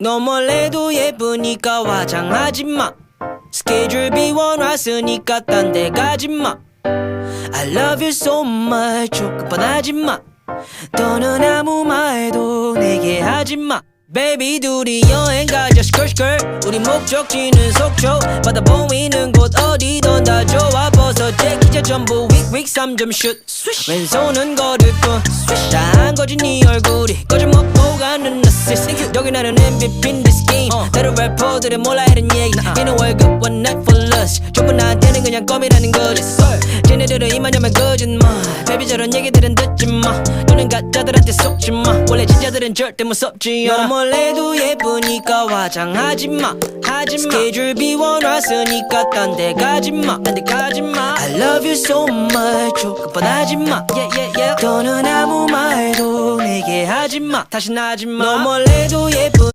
너 몰래도 예쁘니까 화장하지 마. 스케줄 비워놨으니까 딴 데 가지 마. I love you so much. 조급하지 마. 더는 아무 말도 내게 하지 마. Baby 둘이 여행 가자 시끌시끌 우리 목적지는 속초. 바다 보이는 곳 어디든 다 좋아 벗어. 제기자 전부 윅윅 3점 슛 왼손은 거들 뿐. 다 한 거지 네 얼굴이 가는 나는 MVP인 this game 다른 래퍼들은 몰라 이런 얘기. 이는 월급 one night for lust. 전부 나한테는 그냥 껌이라는 거지. 쟤네들은 이만하면 거짓말. Baby 저런 얘기들은 듣지 마. 너는 가짜들한테 속지 마. 원래 진짜들은 절대 무섭지 않아. 너 몰래도 예쁘니까 화장하지 마. 하지 마. 스케줄 비워놨으니까 딴 데 가지 마 딴 데 가지 마. I love you so much. 조급하지 마. Yeah, yeah, yeah. 더는 아무 말 도 내게 하지 마 다시 하지 마너 몰래도 예쁜